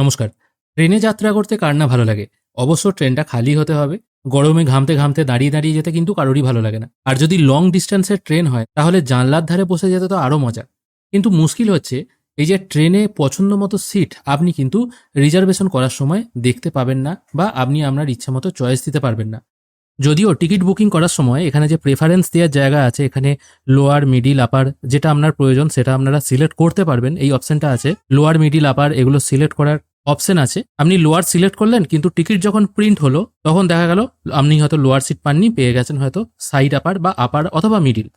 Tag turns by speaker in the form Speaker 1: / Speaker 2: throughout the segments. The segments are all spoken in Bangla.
Speaker 1: নমস্কার। ট্রেনে যাত্রা করতে কার না ভালো লাগে? অবশ্য ট্রেনটা খালি হতে হবে। গরমে ঘামতে ঘামতে দাঁড়িয়ে দাঁড়িয়ে যেতে কিন্তু কারোরই ভালো লাগে না। আর যদি লং ডিস্টেন্সের ট্রেন হয়, তাহলে জানলার ধারে বসে যেতে তো আরও মজা। কিন্তু মুশকিল হচ্ছে, এই যে ট্রেনে পছন্দ মতো সিট আপনি কিন্তু রিজার্ভেশন করার সময় দেখতে পাবেন না বা আপনি আপনার ইচ্ছা মতো চয়েস দিতে পারবেন না। যদিও টিকিট বুকিং করার সময় এখানে যে প্রেফারেন্স দেওয়ার জায়গা আছে, এখানে লোয়ার মিডিল আপার যেটা আপনার প্রয়োজন, সেটা আপনারা সিলেক্ট করতে পারবেন। এই অপশনটা আছে লোয়ার মিডিল আপার এগুলো সিলেক্ট করার অপশন আছে। আপনি লোয়ার সিলেক্ট করলেন, কিন্তু টিকিট যখন প্রিন্ট হলো, তখন দেখা গেল আপনি হয়তো লোয়ার সিট পাননি, পেয়ে গেছেন হয়তো সাইড আপার বা আপার অথবা মিডিল।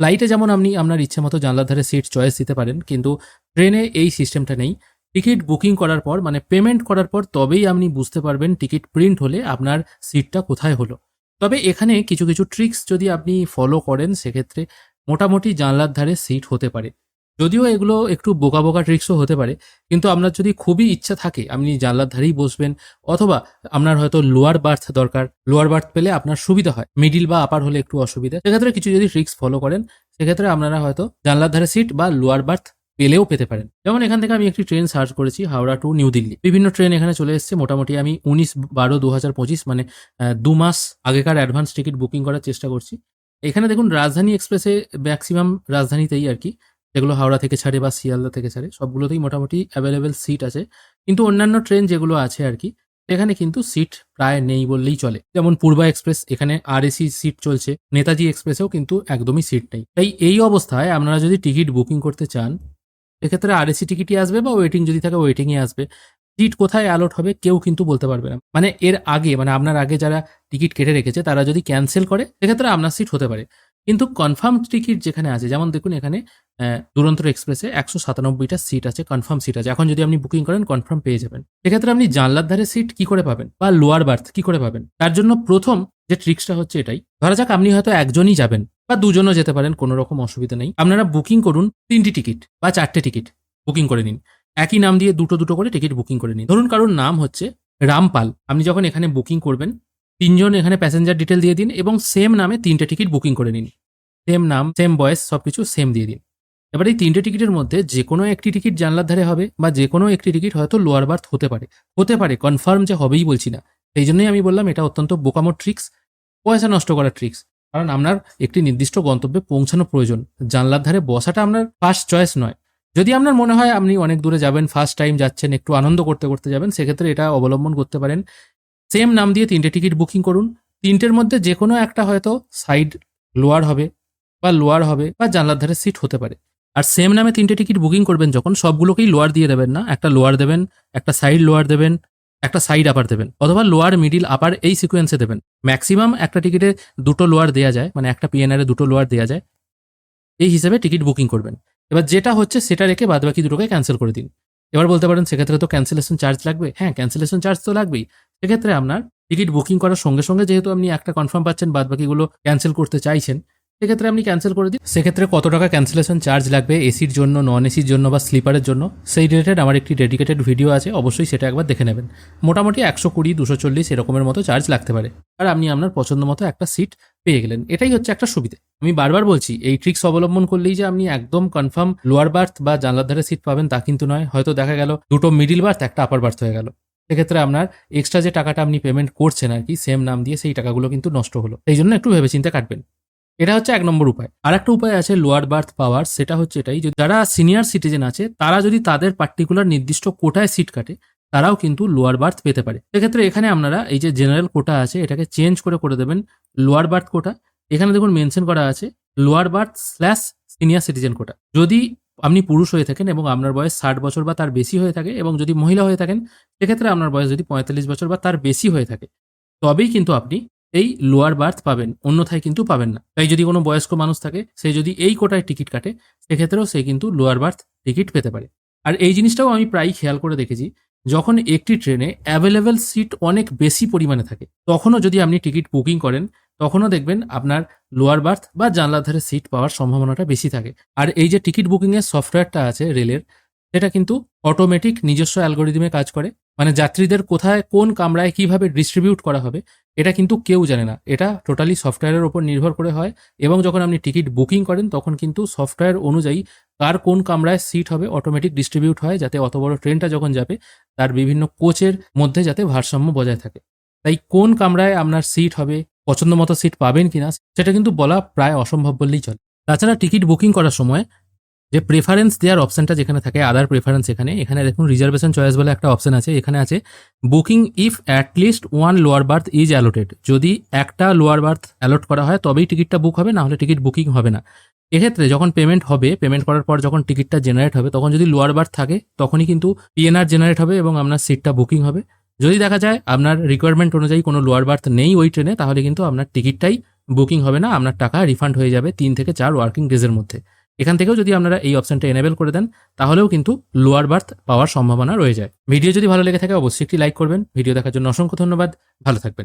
Speaker 1: ফ্লাইটে যেমন আপনি আপনার ইচ্ছে মতো জানলার ধারে সিট চয়েস দিতে পারেন, কিন্তু ট্রেনে এই সিস্টেমটা নেই। টিকিট বুকিং করার পর মানে পেমেন্ট করার পর, তবেই আপনি বুঝতে পারবেন টিকিট প্রিন্ট হলে আপনার সিটটা কোথায় হলো। তবে এখানে কিছু কিছু ট্রিক্স যদি আপনি ফলো করেন, সেক্ষেত্রে মোটামুটি জানলার ধারে সিট হতে পারে। যদিও এগুলো একটু বোকা বোকা ট্রিক্সও হতে পারে, কিন্তু আপনার যদি খুবই ইচ্ছা থাকে, আপনি জানলার ধারেই বসবেন, অথবা আপনার হয়তো লোয়ার বার্থ দরকার লোয়ার বার্থ পেলে আপনার সুবিধা হয় মিডিল বা আপার হলে একটু অসুবিধা। সেক্ষেত্রে কিছু যদি ট্রিক্স ফলো করেন, সেক্ষেত্রে আপনারা হয়তো জানলার ধারে সিট বা লোয়ার বার্থ পেলেও পেতে পারেন। যেমন এখান থেকে আমি একটি ট্রেন সার্চ করেছি, হাওড়া টু নিউ দিল্লি। বিভিন্ন ট্রেন এখানে চলে এসেছে, মোটামুটি আমি উনিশ বারো দু হাজার পঁচিশ মানে দু মাস আগেকার অ্যাডভান্স টিকিট বুকিং করার চেষ্টা করছি। এখানে দেখুন, রাজধানী এক্সপ্রেসে ম্যাক্সিমাম রাজধানীতেই আর কি যেগুলো হাওড়া থেকে ছাড়ে বা শিয়ালদা থেকে ছাড়ে, সবগুলোতেই মোটামুটি অ্যাভেলেবেল সিট আছে। কিন্তু অন্যান্য ট্রেন যেগুলো আছে আর কি এখানে কিন্তু সিট প্রায় নেই বললেই চলে। যেমন পূর্বা এক্সপ্রেস এখানে আর এসি সিট চলছে। নেতাজি এক্সপ্রেসেও কিন্তু একদমই সিট নেই। তাই এই অবস্থায় আপনারা যদি টিকিট বুকিং করতে চান, এক্ষেত্রে আর এসি টিকিটই আসবে বা ওয়েটিং যদি থাকে ওয়েটিংয়ে আসবে। সিট কোথায় অ্যালট হবে কেউ কিন্তু বলতে পারবে না। মানে এর আগে মানে আপনার আগে যারা টিকিট কেটে রেখেছে, তারা যদি ক্যান্সেল করে সেক্ষেত্রে আপনার সিট হতে পারে। কিন্তু কনফার্ম টিকিট যেখানে আছে, যেমন দেখুন এখানে দুরন্ত এক্সপ্রেসে একশো সাতানব্বইটা সিট আছে কনফার্ম সিট আছে। এখন যদি আপনি বুকিং করেন কনফার্ম পেয়ে যাবেন। এক্ষেত্রে আপনি জানলার ধারে সিট কি করে পাবেন? বা লোয়ার বার্থ কি করে পাবেন? তার জন্য প্রথম যে ট্রিক্সটা হচ্ছে এটাই। ধরা যাক আপনি হয়তো একজনই যাবেন, বা দুজনও যেতে পারেন, কোনো রকম অসুবিধা নেই। আপনারা বুকিং করুন তিনটি টিকিট বা চারটে টিকিট বুকিং করে নিন। একই নাম দিয়ে দুটো দুটো করে টিকিট বুকিং করে নিন। ধরুন কারোর নাম হচ্ছে রামপাল। আপনি যখন এখানে বুকিং করবেন তিনজন এখানে প্যাসেঞ্জার ডিটেল দিয়ে দিন এবং সেম নামে তিনটে টিকিট বুকিং করে নিন। সেম নাম সেম বয়স সবকিছু সেম দিয়ে দিন। এবার এই তিনটে টিকিটের মধ্যে যে কোনো একটি টিকিট জানলার ধারে হবে বা যে কোনো একটি টিকিট হয়তো লোয়ার বার্থ হতে পারে। হতে পারে কনফার্ম যে হবেই বলছি না। সেই জন্যই আমি বললাম এটা অত্যন্ত বোকামো ট্রিক্স পয়সা নষ্ট করার ট্রিক্স কারণ আপনার একটি নির্দিষ্ট গন্তব্যে পৌঁছানো প্রয়োজন। জানলার ধারে বসাটা আপনার ফার্স্ট চয়েস নয়। যদি আপনার মনে হয় আপনি অনেক দূরে যাবেন ফার্স্ট টাইম যাচ্ছেন, একটু আনন্দ করতে করতে যাবেন, সেক্ষেত্রে এটা অবলম্বন করতে পারেন। সেম নাম দিয়ে তিনটে টিকিট বুকিং করুন। তিনটের মধ্যে যে কোনো একটা হয়তো সাইড লোয়ার হবে বা লোয়ার হবে বা জানলার ধারে সিট হতে পারে। আর সেম নামে তিনটে টিকিট বুকিং করবেন যখন সবগুলোকেই লোয়ার দিয়ে দেবেন না, একটা লোয়ার দেবেন, একটা সাইড লোয়ার দেবেন, একটা সাইড আপার দেবেন অথবা লোয়ার মিডিল আপার এই সিকোয়েন্সে দেবেন। ম্যাক্সিমাম একটা টিকিটে দুটো লোয়ার দেওয়া যায় মানে একটা পিএনআর দুটো লোয়ার দেওয়া যায়। এই হিসেবে টিকিট বুকিং করবেন। এবার যেটা হচ্ছে সেটা রেখে বাদ বাকি দুটোকে ক্যান্সেল করে দিন। এবার বলতে পারেন সেক্ষেত্রে তো ক্যান্সেলেশন চার্জ লাগবে? হ্যাঁ ক্যান্সেলেশন চার্জ তো লাগবেই। সেক্ষেত্রে আপনার টিকিট বুকিং করার সঙ্গে সঙ্গে যেহেতু আপনি একটা কনফার্ম পাচ্ছেন বাদ বাকিগুলো ক্যান্সেল করতে চাইছেন, সেক্ষেত্রে আপনি ক্যান্সেল করে দিন। সেক্ষেত্রে কত টাকা ক্যান্সেলেশন চার্জ লাগবে এসির জন্য নন এসির জন্য বা স্লিপারের জন্য? সেই রিলেটেড আমার একটি ডেডিকেটেড ভিডিও আছে, অবশ্যই সেটা একবার দেখে নেবেন। মোটামুটি একশো কুড়ি, দুশো চল্লিশ এরকমের মতো চার্জ লাগতে পারে। আর আপনি আপনার পছন্দ মতো একটা সিট পেয়ে গেলেন। এটাই হচ্ছে একটা সুবিধে। আমি বারবার বলছি, এই ট্রিক্স অবলম্বন করলেই যে আপনি একদম কনফার্ম লোয়ার বার্থ বা জানলার ধারে সিট পাবেন তা কিন্তু নয়। হয়তো দেখা গেল দুটো মিডিল বার্থ একটা আপার বার্থ হয়ে গেল। সেক্ষেত্রে আপনার এক্সট্রা যে টাকাটা আপনি পেমেন্ট করছেন আর কি সেম নাম দিয়ে সেই টাকাগুলো কিন্তু নষ্ট হলো। এই জন্য একটু ভেবেচিন্তে কাটবেন। এটা হচ্ছে এক নম্বর উপায়। আর একটা উপায় আছে লোয়ার বার্থ পাওয়ার সেটা হচ্ছে এটাই যারা সিনিয়র সিটিজেন আছে, তারা যদি তাদের পার্টিকুলার নির্দিষ্ট কোটায় সিট কাটে, তারাও কিন্তু লোয়ার বার্থ পেতে পারে। সেক্ষেত্রে এখানে আপনারা এই যে জেনারেল কোটা আছে, এটাকে চেঞ্জ করে করে দেবেন লোয়ার বার্থ কোটা এখানে দেখুন মেনশন করা আছে lower berth slash senior citizen quota যদি আপনি পুরুষ হয়ে থাকেন এবং আপনার বয়স ষাট বছর বা তার বেশি হয়ে থাকে এবং যদি মহিলা হয়ে থাকেন, সেক্ষেত্রে আপনার বয়স যদি পঁয়তাল্লিশ বছর বা তার বেশি হয়ে থাকে। তবেই কিন্তু আপনি এই লোয়ার বার্থ পাবেন, অন্যথায় কিন্তু পাবেন না। তাই যদি কোনো বয়স্ক মানুষ থাকে, সে যদি এই কোটায় টিকিট কাটে, সেক্ষেত্রেও সে কিন্তু লোয়ার বার্থ টিকিট পেতে পারে। আর এই জিনিসটাও আমি প্রায়ই খেয়াল করে দেখেছি যখন একটি ট্রেনে অ্যাভেলেবেল সিট অনেক বেশি পরিমাণে থাকে, তখনও যদি আপনি টিকিট বুকিং করেন, তখনও দেখবেন আপনার লোয়ার বার্থ বা জানলার ধারে সিট পাওয়ার সম্ভাবনাটা বেশি থাকে। আর এই যে টিকিট বুকিংয়ের সফটওয়্যারটা আছে রেলের, সেটা কিন্তু অটোমেটিক নিজস্ব অ্যালগোরিদমে কাজ করে। মানে যাত্রীদের কোথায়, কোন কামরায় কীভাবে ডিস্ট্রিবিউট করা হবে, এটা কিন্তু কেউ জানে না। এটা টোটালি সফটওয়্যারের ওপর নির্ভর করে হয় এবং যখন আপনি টিকিট বুকিং করেন, তখন কিন্তু সফটওয়্যার অনুযায়ী কার কোন কামরায় সিট হবে অটোমেটিক ডিস্ট্রিবিউট হয় যাতে অত বড় ট্রেনটা যখন যাবে, তার বিভিন্ন কোচের মধ্যে যাতে ভারসাম্য বজায় থাকে। তাই কোন কামরায় আপনার সিট হবে, পছন্দ মতো সিট পাবেন কিনা, সেটা কিন্তু বলা প্রায় অসম্ভব বললেই চলে। তাছাড়া টিকিট বুকিং করার সময় যে প্রেফারেন্স দেওয়ার অপশনটা যেখানে থাকে আদার প্রেফারেন্স এখানে এখানে দেখুন রিজার্ভেশন চয়েস বলে একটা অপশন আছে, এখানে আছে booking if at least one lower berth is allotted যদি একটা লোয়ার বার্থ অ্যালট করা হয়, তবেই টিকিটটা বুক হবে, না হলে টিকিট বুকিং হবে না। এক্ষেত্রে যখন পেমেন্ট হবে পেমেন্ট করার পর যখন টিকিটটা জেনারেট হবে, তখন যদি লোয়ার বার্থ থাকে, তখনই কিন্তু পিএনআর জেনারেট হবে এবং আপনার সিটটা বুকিং হবে। যদি দেখা যায় আপনার রিকোয়ারমেন্ট অনুযায়ী কোনো লোয়ার বার্থ নেই ওই ট্রেনে তাহলে কিন্তু আপনার টিকিটটাই বুকিং হবে না। আপনার টাকা রিফান্ড হয়ে যাবে তিন থেকে চার ওয়ার্কিং ডেজের মধ্যে। এখান থেকেও যদি আপনারা এই অপশনটা এনেবেল করে দেন, তাহলেও কিন্তু লোয়ার বার্থ পাওয়ার সম্ভাবনা রয়ে যায়। ভিডিও যদি ভালো লেগে থাকে, অবশ্যই একটি লাইক করবেন। ভিডিও দেখার জন্য অসংখ্য ধন্যবাদ। ভালো থাকবেন।